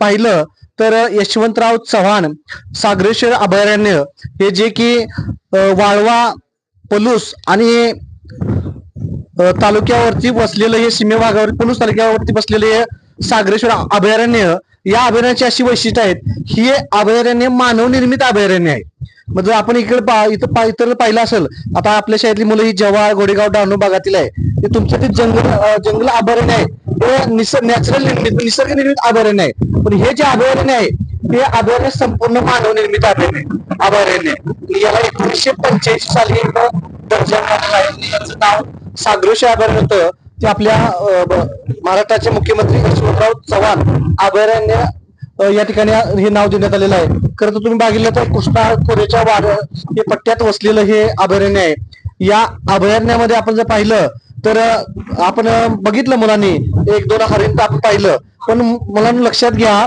पाहिलं तर यशवंतराव चव्हाण सागरेश्वर अभयारण्य हे जे की वाळवा पलूस आणि तालुक्यावरती बसलेलं हे सीमे भागावर पलूस तालुक्यावरती बसलेले हे सागरेश्वर अभयारण्य या अभयारण्याची अशी वैशिष्ट्य आहेत ही अभयारण्य मानवनिर्मित अभयारण्य आहे. म्हणजे आपण इकडे पा इथं पा इतर पाहिलं असेल आता आपल्या शाळेतली मुलं ही जव्हार गोडेगाव डहाणू भागातील आहे ते तुमच्या ते जंगल जंगल अभयारण्य आहे. हे निसर्ग नॅचरल निर्मित निसर्ग निर्मित अभयारण्य आहे. पण हे जे अभयारण्य आहे हे अभयारण्य संपूर्ण मानव निर्मित अभयारण्य अभयारण्य आहे. याला एकोणीसशे पंच्याऐंशी साली इथं दर्जा मिळालेला आहे. आणि याचं नाव सागरोशी अभयारण्य होतं. ते आपल्या महाराष्ट्राचे मुख्यमंत्री यशवंतराव चव्हाण अभयारण्य या ठिकाणी हे नाव देण्यात आलेलं आहे. खरं तर तुम्ही बघितलं तर कृष्णा खोऱ्याच्या वाड हे पट्ट्यात वसलेलं हे अभयारण्य आहे. या अभयारण्यामध्ये आपण जर पाहिलं तर आपण बघितलं मुलांनी एक दोन हरिण आपण पाहिलं. पण मुलांनी लक्षात घ्या